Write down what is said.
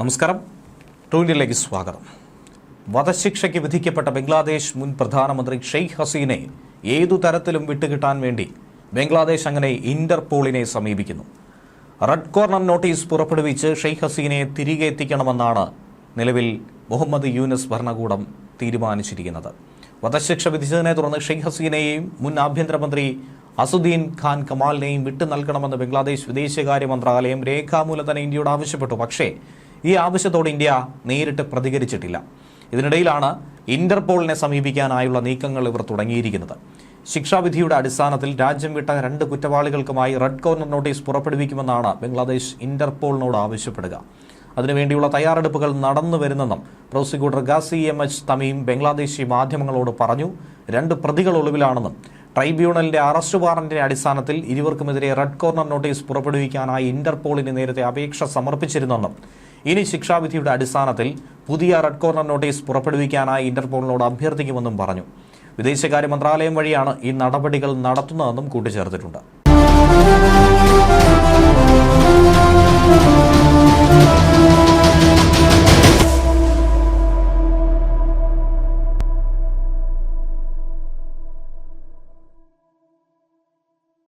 നമസ്കാരം. ടൂലിലേക്ക് സ്വാഗതം. വധശിക്ഷയ്ക്ക് വിധിക്കപ്പെട്ട ബംഗ്ലാദേശ് മുൻ പ്രധാനമന്ത്രി ഷെയ്ഖ് ഹസീനെ ഏതു തരത്തിലും വിട്ടുകിട്ടാൻ വേണ്ടി ബംഗ്ലാദേശ് അങ്ങനെ ഇന്റർപോളിനെ സമീപിക്കുന്നു. റെഡ് കോർണർ നോട്ടീസ് പുറപ്പെടുവിച്ച് ഷെയ്ഖ് ഹസീനെ തിരികെ എത്തിക്കണമെന്നാണ് നിലവിൽ മുഹമ്മദ് യൂനസ് ഭരണകൂടം തീരുമാനിച്ചിരിക്കുന്നത്. വധശിക്ഷ വിധിച്ചതിനെ തുടർന്ന് ഷെയ്ഖ് ഹസീനെയും മുൻ ആഭ്യന്തരമന്ത്രി അസുദ്ദീൻ ഖാൻ കമാലിനെയും വിട്ടു നൽകണമെന്ന് ബംഗ്ലാദേശ് വിദേശകാര്യ മന്ത്രാലയം രേഖാമൂലം തന്നെ ഇന്ത്യയോട് ആവശ്യപ്പെട്ടു. പക്ഷേ ഈ ആവശ്യത്തോട് ഇന്ത്യ നേരിട്ട് പ്രതികരിച്ചിട്ടില്ല. ഇതിനിടയിലാണ് ഇന്റർപോളിനെ സമീപിക്കാനായുള്ള നീക്കങ്ങൾ ഇവർ തുടങ്ങിയിരിക്കുന്നത്. ശിക്ഷാവിധിയുടെ അടിസ്ഥാനത്തിൽ രാജ്യം വിട്ട രണ്ട് കുറ്റവാളികൾക്കുമായി റെഡ് കോർണർ നോട്ടീസ് പുറപ്പെടുവിക്കുമെന്നാണ് ബംഗ്ലാദേശ് ഇന്റർപോളിനോട് ആവശ്യപ്പെടുക. അതിനുവേണ്ടിയുള്ള തയ്യാറെടുപ്പുകൾ നടന്നു വരുന്നെന്നും prosecutor Gazi M H Tamim Bangladeshi മാധ്യമങ്ങളോട് പറഞ്ഞു. രണ്ട് പ്രതികൾ ഒളിവിലാണെന്നും ട്രൈബ്യൂണലിന്റെ അറസ്റ്റ് വാറന്റിന്റെ അടിസ്ഥാനത്തിൽ ഇരുവർക്കുമെതിരെ റെഡ് കോർണർ നോട്ടീസ് പുറപ്പെടുവിക്കാനായി ഇന്റർപോളിന് നേരത്തെ അപേക്ഷ സമർപ്പിച്ചിരുന്നെന്നും ഇനി ശിക്ഷാവിധിയുടെ അടിസ്ഥാനത്തിൽ പുതിയ റെഡ് കോർണർ നോട്ടീസ് പുറപ്പെടുവിക്കാനായി ഇന്റർപോളിനോട് അഭ്യർത്ഥിക്കുമെന്നും പറഞ്ഞു. വിദേശകാര്യ മന്ത്രാലയം വഴിയാണ് ഈ നടപടികൾ നടത്തുന്നതെന്നും കൂട്ടിച്ചേർത്തിട്ടുണ്ട്.